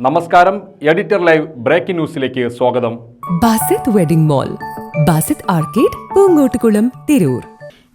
നമസ്കാരം editor live breaking ന്യൂസിലേക്ക് സ്വാഗതം. Basith wedding mall Basith arcade Poonkottukulam Tirur.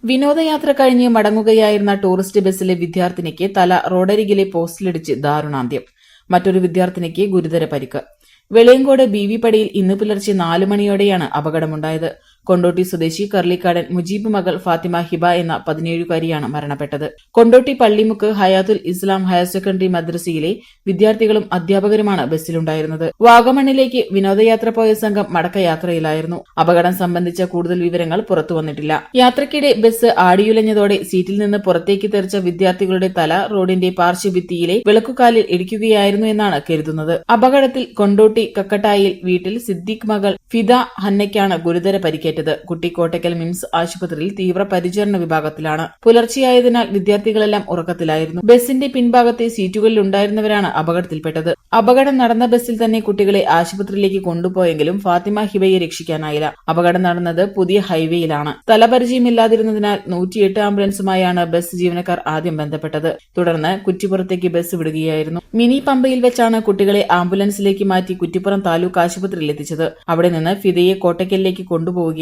വിനോദയാത്ര കഴിഞ്ഞ് മടങ്ങുകയായിരുന്ന ടൂറിസ്റ്റ് ബസ്സിലെ വിദ്യാർത്ഥിനിക്ക് തല റോഡരികിലെ പോസ്റ്റിലിടിച്ച് ദാരുണാന്ത്യം. മറ്റൊരു വിദ്യാർത്ഥിനിക്ക് ഗുരുതര പരിക്ക്. വെളിയങ്കോട് ബി വി പടിയിൽ ഇന്ന് പുലർച്ചെ നാലു മണിയോടെയാണ് അപകടമുണ്ടായത്. കൊണ്ടോട്ടി സ്വദേശി കർലിക്കാടൻ മുജീബ് മകൾ ഫാത്തിമ ഹിബ എന്ന പതിനേഴുകാരിയാണ് മരണപ്പെട്ടത്. കൊണ്ടോട്ടി പള്ളിമുക്ക് ഹയാത്തുൽ ഇസ്ലാം ഹയർ സെക്കൻഡറി മദ്രസയിലെ വിദ്യാർത്ഥികളും അധ്യാപകരുമാണ് ബസ്സിലുണ്ടായിരുന്നത്. വാഗമണ്ണിലേക്ക് വിനോദയാത്ര പോയ സംഘം മടക്കയാത്രയിലായിരുന്നു. അപകടം സംബന്ധിച്ച കൂടുതൽ വിവരങ്ങൾ പുറത്തുവന്നിട്ടില്ല യാത്രയ്ക്കിടെ ബസ് ആടിയുലഞ്ഞതോടെ സീറ്റിൽ നിന്ന് പുറത്തേക്ക് തെറിച്ച വിദ്യാർത്ഥികളുടെ തല റോഡിന്റെ പാർശ്വഭിത്തിയിലെ വിളക്കുകാലിൽ ഇടിക്കുകയായിരുന്നു എന്നാണ് കരുതുന്നത്. അപകടത്തിൽ കൊണ്ടോട്ടി കക്കട്ടായിൽ വീട്ടിൽ സിദ്ദിഖ് മകൾ ഫിദ ഹന്നയ്ക്കാണ് ഗുരുതര പരിക്കേറ്റത്. കുട്ടി കോട്ടയ്ക്കൽ മിംസ് ആശുപത്രിയിൽ തീവ്രപരിചരണ വിഭാഗത്തിലാണ്. പുലർച്ചെയായതിനാൽ വിദ്യാർത്ഥികളെല്ലാം ഉറക്കത്തിലായിരുന്നു. ബസിന്റെ പിൻഭാഗത്തെ സീറ്റുകളിൽ ഉണ്ടായിരുന്നവരാണ് അപകടത്തിൽപ്പെട്ടത്. അപകടം നടന്ന ബസ്സിൽ തന്നെ കുട്ടികളെ ആശുപത്രിയിലേക്ക് കൊണ്ടുപോയെങ്കിലും ഫാത്തിമ ഹിബയെ രക്ഷിക്കാനായില്ല. അപകടം നടന്നത് പുതിയ ഹൈവേയിലാണ്. സ്ഥലപരിചയമില്ലാതിരുന്നതിനാൽ നൂറ്റിയെട്ട് ആംബുലൻസുമായാണ് ബസ് ജീവനക്കാർ ആദ്യം ബന്ധപ്പെട്ടത്. തുടർന്ന് കുറ്റിപ്പുറത്തേക്ക് ബസ് വിടുകയായിരുന്നു. മിനി പമ്പയിൽ വെച്ചാണ് കുട്ടികളെ ആംബുലൻസിലേക്ക് മാറ്റി കുറ്റിപ്പുറം താലൂക്ക് ആശുപത്രിയിൽ എത്തിച്ചത്. അവിടെ നിന്ന് ഫിദയെ കോട്ടയ്ക്കലിലേക്ക് കൊണ്ടുപോവുകയായിരുന്നു.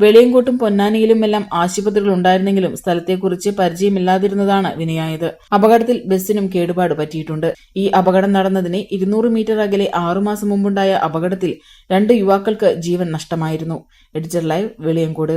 വെളിയങ്കോട്ടും പൊന്നാനിയിലും എല്ലാം ആശുപത്രികൾ ഉണ്ടായിരുന്നെങ്കിലും സ്ഥലത്തെക്കുറിച്ച് പരിചയമില്ലാതിരുന്നതാണ് വിനയായത്. അപകടത്തിൽ ബസ്സിനും കേടുപാട് പറ്റിയിട്ടുണ്ട്. ഈ അപകടം നടന്നതിന് ഇരുന്നൂറ് മീറ്റർ അകലെ ആറുമാസം മുമ്പുണ്ടായ അപകടത്തിൽ രണ്ട് യുവാക്കൾക്ക് ജീവൻ നഷ്ടമായിരുന്നു. Editor live Veliyankode.